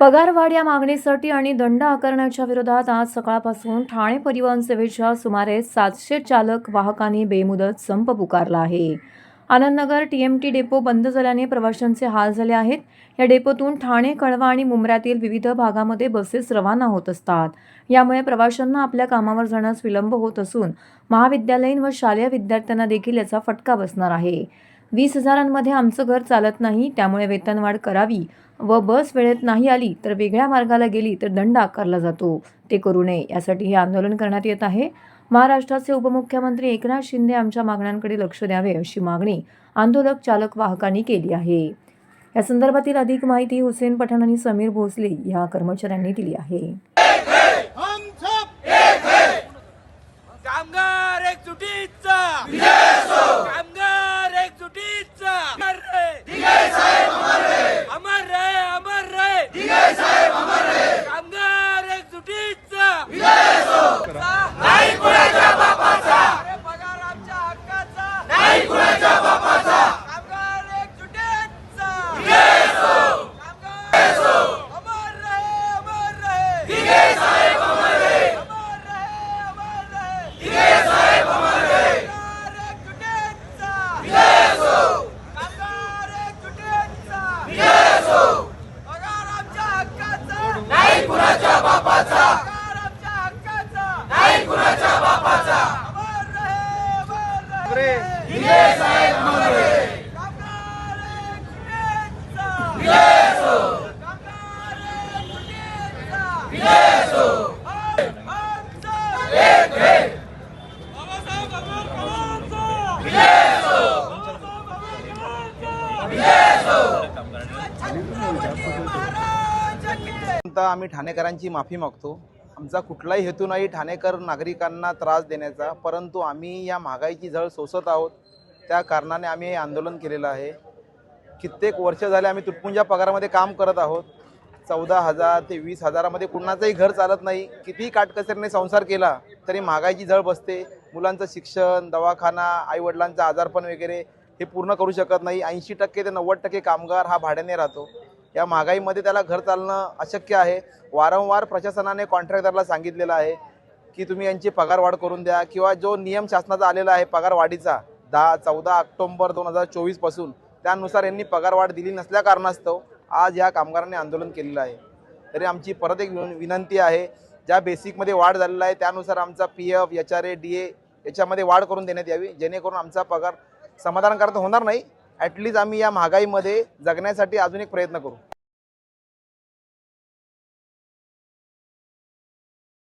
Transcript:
पगारवाढ या मागणीसाठी आणि दंड आकारण्याच्या विरोधात आज सकाळपासून ठाणे परिवहन सेवेच्या सुमारे सातशे चालक वाहकांनी बेमुदत संप पुकारला आहे. आनंदनगर टीएमटी डेपो बंद झाल्याने प्रवाशांचे हाल झाले आहेत. या डेपोतून ठाणे कळवा आणि मुंब्र्यातील विविध भागामध्ये बसेस रवाना होत असतात. यामुळे प्रवाशांना आपल्या कामावर जाण्यास विलंब होत असून महाविद्यालयीन व शालेय विद्यार्थ्यांना देखील याचा फटका बसणार आहे. वीस हजारांमध्ये आमचं घर चालत नाही त्यामुळे वेतनवाढ करावी व बस वेळेत नाही आली तर वेगळ्या मार्गाला गेली तर दंड आकारला जातो. ते करू नये यासाठी हे आंदोलन करण्यात येत आहे. महाराष्ट्राचे उपमुख्यमंत्री एकनाथ शिंदे आमच्या मागण्यांकडे लक्ष द्यावे अशी मागणी आंदोलक चालक वाहकांनी केली आहे. या संदर्भातील अधिक माहिती हुसेन पठाण आणि समीर भोसले या कर्मचाऱ्यांनी दिली आहे. आता आम्ही ठाणेकरांची माफी मागतो. आमचा कुठलाही हेतू नाही ठाणेकर नागरिकांना त्रास देण्याचा परंतु आम्ही या महागाईची झळ सोसत आहोत. त्या कारणाने आम्ही हे आंदोलन केलेलं आहे. कित्येक वर्ष झाले आम्ही तुटपुंजा पगारामध्ये काम करत आहोत. चौदा हजार ते वीस हजारामध्ये कुणाचंही घर चालत नाही. कितीही काटकसरीने संसार केला तरी महागाईची झळ बसते. मुलांचं शिक्षण दवाखाना आईवडिलांचं आजारपण वगैरे हे पूर्ण करू शकत नाही. ऐंशी टक्के ते नव्वद टक्के कामगार हा भाड्याने राहतो. या महागाईमध्ये त्याला घर चालणं अशक्य आहे. वारंवार प्रशासनाने कॉन्ट्रॅक्टरला सांगितलेलं आहे की तुम्ही यांची पगारवाढ करून द्या किंवा जो नियम शासनाचा आलेला आहे पगारवाढीचा दहा चौदा ऑक्टोंबर दोन हजार चोवीसपासून त्यानुसार यांनी पगारवाढ दिली नसल्या कारणास्तव आज या कामगारांनी आंदोलन केलेलं आहे. तरी आमची परत एक विन- विनंती आहे ज्या बेसिकमध्ये वाढ झालेला आहे त्यानुसार आमचा P F H R A D A याच्यामध्ये वाढ करून देण्यात यावी जेणेकरून आमचा पगार समाधानकारक होणार नाही ॲटलीस्ट आम्ही या महागाईमध्ये जगण्यासाठी अजून एक प्रयत्न करू.